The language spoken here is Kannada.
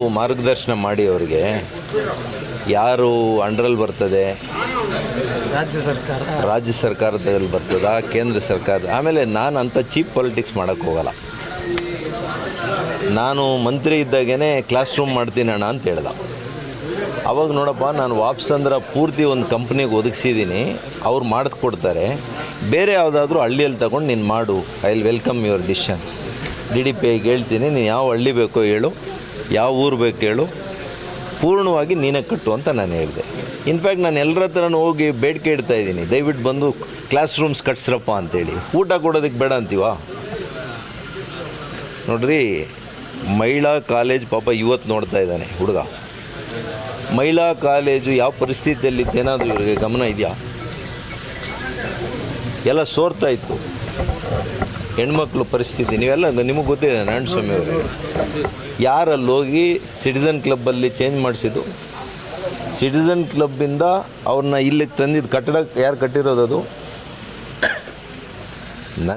ಮಾರ್ಗದರ್ಶನ ಮಾಡಿ ಅವರಿಗೆ. ಯಾರು ಅಂಡ್ರಲ್ಲಿ ಬರ್ತದೆ? ರಾಜ್ಯ ಸರ್ಕಾರ. ರಾಜ್ಯ ಸರ್ಕಾರದಲ್ಲಿ ಬರ್ತದ? ಕೇಂದ್ರ ಸರ್ಕಾರ? ಆಮೇಲೆ ನಾನು ಅಂಥ ಚೀಪ್ ಪಾಲಿಟಿಕ್ಸ್ ಮಾಡೋಕ್ಕೆ ಹೋಗಲ್ಲ. ನಾನು ಮಂತ್ರಿ ಇದ್ದಾಗೇ ಕ್ಲಾಸ್ ರೂಮ್ ಮಾಡ್ತೀನಿ ಅಣ್ಣ ಅಂತ ಹೇಳ್ದ. ಅವಾಗ ನೋಡಪ್ಪ ನಾನು ವಾಪಸ್ ಅಂದ್ರೆ ಪೂರ್ತಿ ಒಂದು ಕಂಪ್ನಿಗೆ ಒದಗಿಸಿದ್ದೀನಿ ಅವ್ರು ಮಾಡಿಸ್ಕೊಡ್ತಾರೆ ಬೇರೆ ಯಾವುದಾದ್ರೂ ಹಳ್ಳಿಯಲ್ಲಿ ತಗೊಂಡು ನೀನು ಮಾಡು. I will welcome your decision D D P ಐಗೆ ಹೇಳ್ತೀನಿ ನೀನು ಯಾವ ಹಳ್ಳಿ ಬೇಕೋ ಹೇಳು. ಯಾವ ಊರು ಬೇಕು ಹೇಳು. ಪೂರ್ಣವಾಗಿ ನೀನೇ ಕಟ್ಟು ಅಂತ ನಾನು ಹೇಳಿದೆ. ಇನ್ಫ್ಯಾಕ್ಟ್ ನಾನು ಎಲ್ಲರ ಹತ್ರನೂ ಹೋಗಿ ಬೇಡಿಕೆ ಇಡ್ತಾ ಇದ್ದೀನಿ. ದಯವಿಟ್ಟು ಬಂದು ಕ್ಲಾಸ್ ರೂಮ್ಸ್ ಕಟ್ಸ್ರಪ್ಪ ಅಂತೇಳಿ. ಊಟ ಕೊಡೋದಕ್ಕೆ ಬೇಡ ಅಂತೀವಾ? ನೋಡ್ರಿ, ಮಹಿಳಾ ಕಾಲೇಜ್ ಪಾಪ ಇವತ್ತು ನೋಡ್ತಾ ಇದ್ದಾನೆ, ಹುಡುಗ. ಮಹಿಳಾ ಕಾಲೇಜು ಯಾವ ಪರಿಸ್ಥಿತಿಯಲ್ಲಿ ಏನಾದರೂ ಇವರಿಗೆ ಗಮನ ಇದೆಯಾ? ಎಲ್ಲ ಸೋರ್ತಾ ಇತ್ತು. ಹೆಣ್ಮಕ್ಳು ಪರಿಸ್ಥಿತಿ, ನೀವೆಲ್ಲ ನಿಮಗೆ ಗೊತ್ತಿದೆ ನಾರಾಯಣ ಸ್ವಾಮಿ ಅವರು. ಯಾರಲ್ಲಿ ಹೋಗಿ ಸಿಟಿಸನ್ ಕ್ಲಬ್ಬಲ್ಲಿ ಚೇಂಜ್ ಮಾಡಿಸಿದ್ದು? ಸಿಟಿಸನ್ ಕ್ಲಬ್ಬಿಂದ ಅವ್ರನ್ನ ಇಲ್ಲಿಗೆ ತಂದಿದ್ದು ಕಟ್ಟಡ ಯಾರು ಕಟ್ಟಿರೋದು ಅದು?